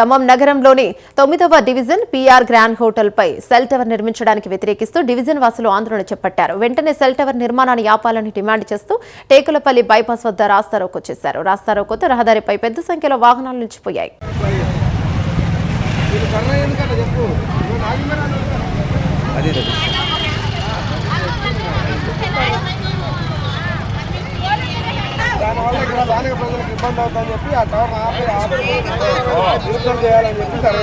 ఖమ్మం నగరంలోని తొమ్మిదవ division PR grand hotel పై సెల్ టవర్ నిర్మించడానికి వ్యతిరేకిస్తూ డివిజన్ వాసులు ఆందోళన చేపట్టారు. వెంటనే సెల్ టవర్ నిర్మాణాన్ని ఆపాలని డిమాండ్ చేస్తూ టేకులపల్లి బైపాస్ వద్ద రాస్తారోకు చేశారు. రాస్తారోకోతో రహదారిపై పెద్ద సంఖ్యలో వాహనాలు నిలిచిపోయాయి. దానివల్ల ఇక్కడ స్థానిక ప్రజలకు ఇబ్బంది అవుతుందని చెప్పి ఆ టవర్ ఆపి ఆపి చేయాలని చెప్పి సరే.